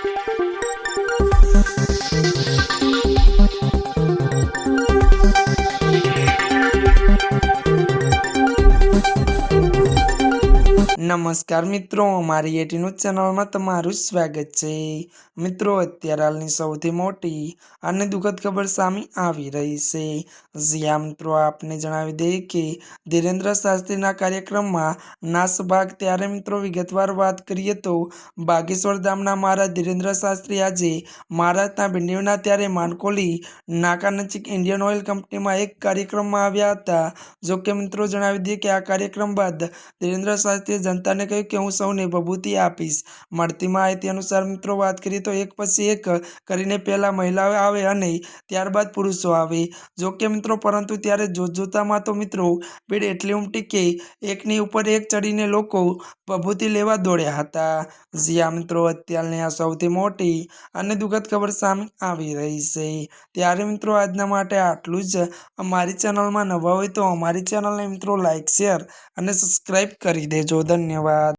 Thank you. નમસ્કાર મિત્રો મારી એટીનું ચેનલમાં તમારું સ્વાગત છે. મિત્રો, અત્યારે હાલની સૌથી મોટી અને દુઃખદ ખબર સામે આવી રહી છે. જ્યાં મિત્રો, આપને જણાવી દઈએ કે ધીરેન્દ્ર શાસ્ત્રીના કાર્યક્રમમાં નાસભાગ ત્યારે મિત્રો વિગતવાર વાત કરીએ તો બાગેશ્વર ધામના મહારાજ ધીરેન્દ્ર શાસ્ત્રી આજે મહારાજના ભીંડીઓના ત્યારે માનકોલી નાકા નજીક ઇન્ડિયન ઓઇલ કંપનીમાં એક કાર્યક્રમમાં આવ્યા હતા. જોકે મિત્રો જણાવી દઈએ કે આ કાર્યક્રમ બાદ ધીરેન્દ્ર શાસ્ત્રીએ જનતાને કહ્યું કે હું સૌને ભભૂતિ આપીશ. મળતી માહિતી અનુસાર મિત્રો, વાત કરીએ તો એક પછી એક કરીને પહેલાં મહિલાઓ આવે અને ત્યારબાદ પુરુષો આવે. જો કે મિત્રો, પરંતુ ત્યારે જોત જોતામાં તો મિત્રો, ભીડ એટલી ઉમટી કે એકની ઉપર એક ચડીને લોકો ભભૂતિ લેવા દોડ્યા હતા. જ્યાં મિત્રો, અત્યારની આ સૌથી મોટી અને દુઃખદ ખબર સામે આવી રહી છે. ત્યારે મિત્રો, આજના માટે આટલું જ. અમારી ચેનલમાં નવા હોય તો અમારી ચેનલને મિત્રો લાઇક શેર અને સબસ્ક્રાઈબ કરી દેજો. ધન્યવાદ.